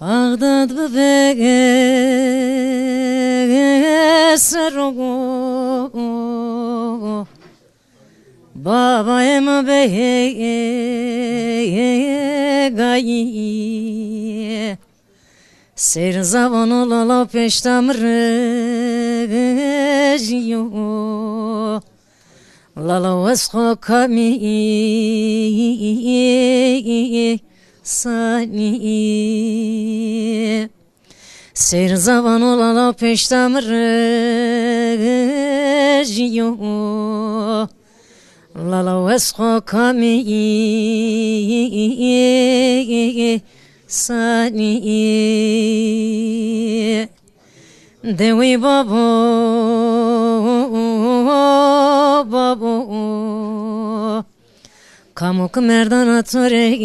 Ağdat bebek sarıgo Baba ema bey gayi Ser zavan olala peştamrı jiyo Lala vesko kami sani. Ser zavan olala peştamrı jiyo Lala vesko kami. Sani. Dewi babo Kamu merdan atore